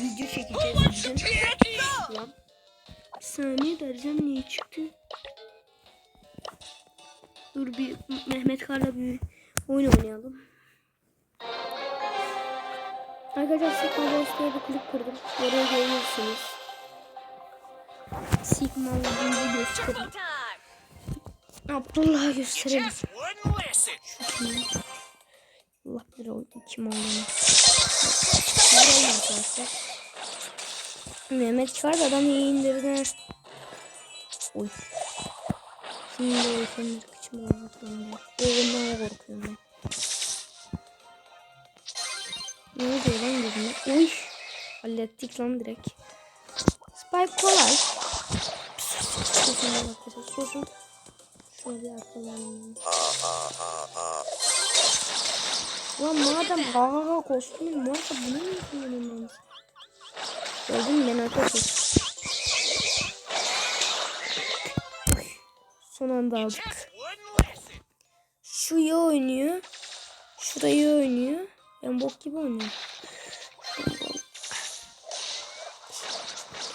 video çekeceğiz. Lan. Bir saniye dereceğim niye çıktı? Dur bir Mehmet Kar'la bir oyun oynayalım. Arkadaşlar Sigma diye bir kulüp kurdum. Oraya gelirsiniz. Sigma Boys'u gösterin. Abdullah'a gösterelim. Allah bilir o kim olduğunu. Görelim arkadaşlar. Mehmet çıkar da adam indirdi. Oy. Şimdi o senin kıçım zorunda. Ondan korkuyorum ben. Ne oluyor lan gözüme? Uy. Hallettik lan direkt. Spike kolay. Susun arkadaşlar susun. Şöyle arkalarına. Lan madem gaga kostümün varsa bunu mu kullanmamız? Gördün ben ötesi. Son anda aldık. Şu iyi oynuyor. Şurayı oynuyor. Ben bok gibi oynuyorum.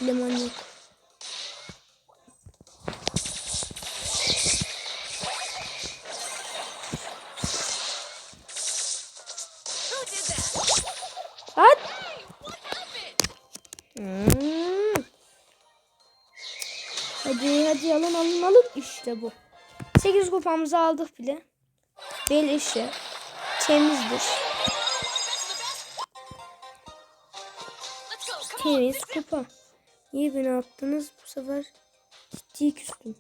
Leman yok. Happened? Hmm. Hadi hadi alın alın alın. İşte bu. 8 kupamızı aldık bile. Bel işi. Temizdir. Temiz kupa. Niye beni attınız bu sefer? Ciddi küstüm.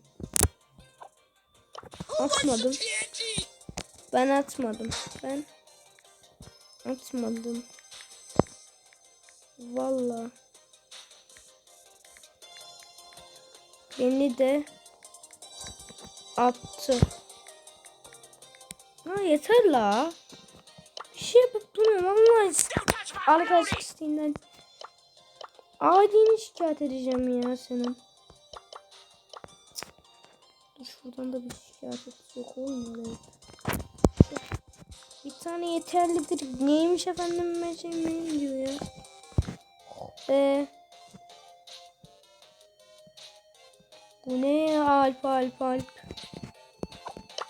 Atmadım. Ben atmadım. Ben atmadım. Valla. Beni de attı. Ha yeter la. Bir şey yapıp duruyorum ama arkadaş isteğinden. Adini şikayet edeceğim ya senin. Şuradan da bir şikayet et. Yok olmuyor. Tane yeterlidir. Neymiş efendim ben şey neyim diyor ya. Ee, bu ne ya Alp Alp Alp.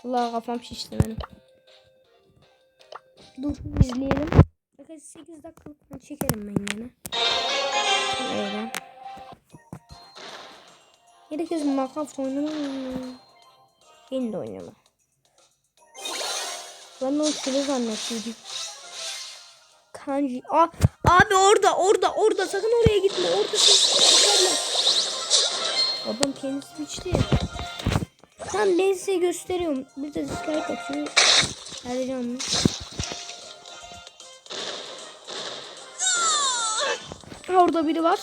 Allah kafam şişti benim. Dur izleyelim. Arkadaşlar 8 dakikalık çekerim ben yine. Öyle. Herkes Minecraft oynamıyor. Ben de oynamam. Ben o şunu zannettiydim. Kanji. Aa, abi orada orada orada sakın oraya gitme. Orada sakın. Adam kendisi biçti. Tam ben size gösteriyorum. Bir de dislike atıyor. Vereceğim mi? Ha, orada biri var.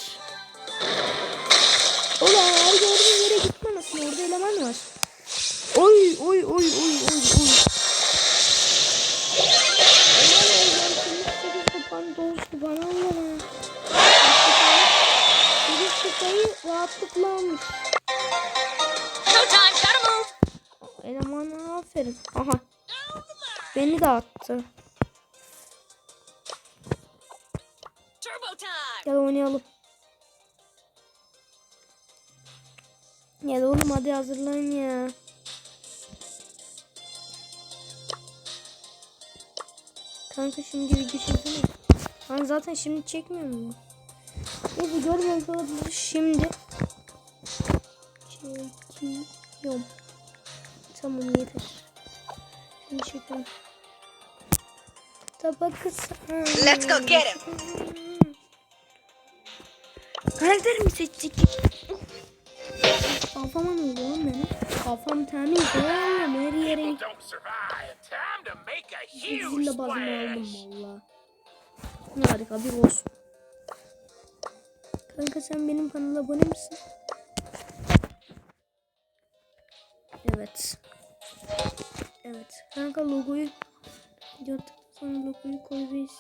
Ola her gördüğün yere gitmemesin. Orada eleman var. Oy oy oy oy oy oy. Bana Allah'ım. Sekiz kupayı rahatlıkla almış. Elemana aferin. Aha. Beni de attı. Gel oynayalım. Gel oğlum hadi hazırlan ya. Kanka şimdi video çeksene. Ben zaten şimdi çekmiyor mu? Neyse görmüyorum olabilir. Şimdi çekiyorum. Tamam yeter. Şimdi çekiyorum. Tabakası. Let's go get him. Karakter mi seçtik? Kafama ne oldu lan benim? Kafam temiz her yere Zille bazımı aldım valla. Harika bir olsun. Kanka sen benim kanala abone misin? Evet. Evet. Kanka logoyu yaptıktan sonra logoyu koyacağız.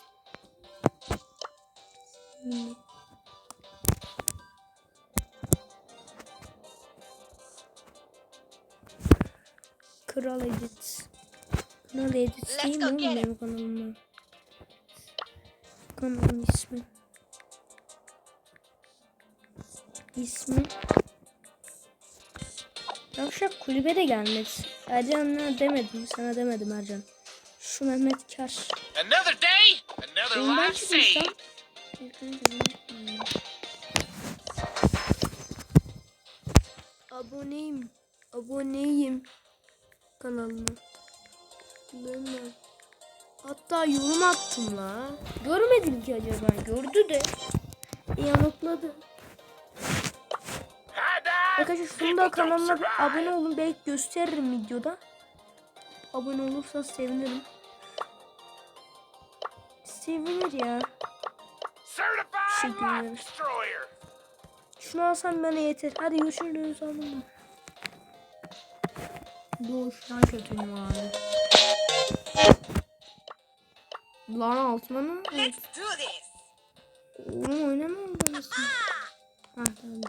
Şimdi. Kral Edit. Kral Edit Let's değil mi go oğlum get benim kanalımda? Kanalın ismi. ismi Yavşak kulübe de gelmedi. Ercan'a demedim. Sana demedim Ercan. Şu Mehmet Kar. Another day, another life saved. Aboneyim. Aboneyim kanalına. Ben de. Hatta yorum attım la. Görmedim ki acaba. Gördü de. Yanıtladı. High dive. Arkadaşlar şunu da kanalıma abone olun. Belki gösteririm videoda. Abone olursanız sevinirim. Sevinir ya. Certified Teşekkür ederim. life destroyer. Şunu alsam bana yeter. Hadi görüşürüz. Alın. Doğuştan kötüyüm abi. Lan altına ne? Evet. Let's do this. Oğlum oynama nasıl? Ha tamam.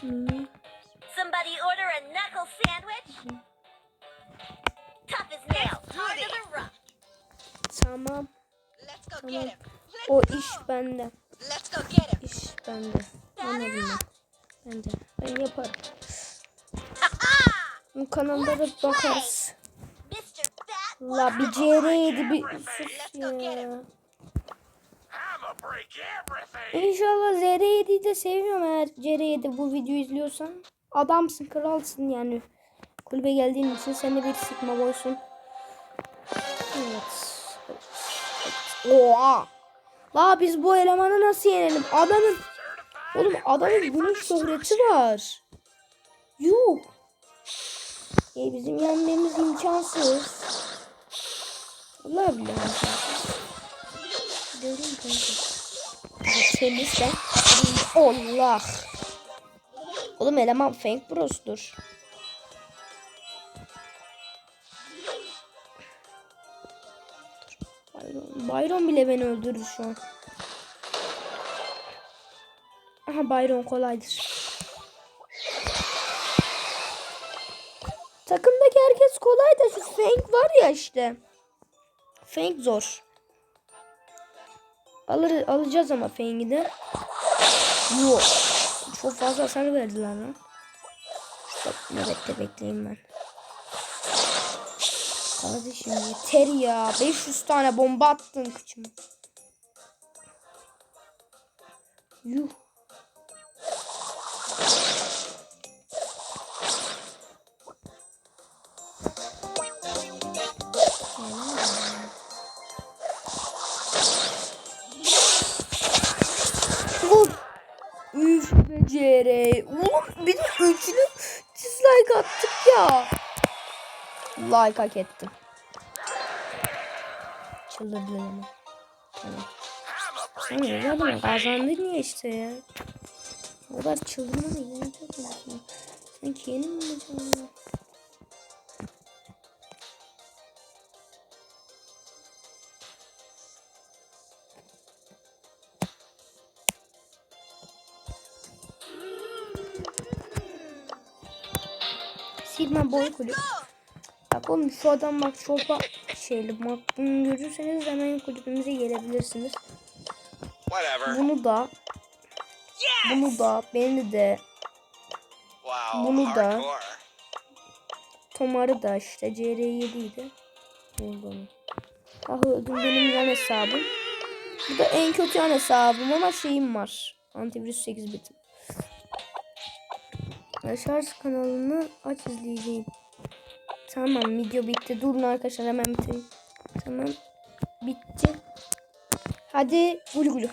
Şimdi Somebody order a knuckle sandwich. Tough as nails. Hard to the rock. tamam. Let's go Tamam. get him. O iş bende. Let's go get him. İş bende. Anladım ben. Bende. Ben yaparım. Bu kanalda da bakarız. La bir CR7 bir sus ya. İnşallah ZR7'yi de seviyorum eğer CR7 bu videoyu izliyorsan. Adamsın, kralsın yani. Kulübe geldiğin için sen de bir sigma boysun. Evet. Oha. La biz bu elemanı nasıl yenelim? Adamın Oğlum adamın bunun şöhreti var. Yuh. E bizim yenmemiz imkansız. Allah bilir. Görün kanka. Temiz ben. Allah. Oğlum eleman Feng Bros'dur. Byron, Byron bile beni öldürür şu an. Aha Byron kolaydır. Takımdaki herkes kolay da şu Feng var ya işte. Feng zor. Alır, alacağız ama Feng'i de. Yok. Çok fazla hasar verdiler lan. Bak nöbette bekleyeyim ben. Kardeşim yeter ya. 500 tane bomba attın kıçıma. Yuh. Beceri. Oğlum bir de üçlü dislike attık ya. Like hak ettim. Çıldırdı hemen. Tamam. Sen zaten everything. kazandın ya işte ya. O kadar yok aslında. Sen kendin mi yapacaksın Sigma boy kulüp. Bak oğlum şu adam bak şopa şeyli bak bunu görürseniz hemen kulübümüze gelebilirsiniz. Bunu da bunu da beni de bunu da-. Tomar'ı da işte CR7'ydi. Oldu onu. Daha öldüm benim yan hesabım. Bu da en kötü yan hesabım ama şeyim var. Antivirüs 8 bitim. Şarj kanalını aç izleyeceğim. Tamam video bitti. Durun arkadaşlar hemen bitireyim. Tamam. Bitti. Hadi gulu gulu.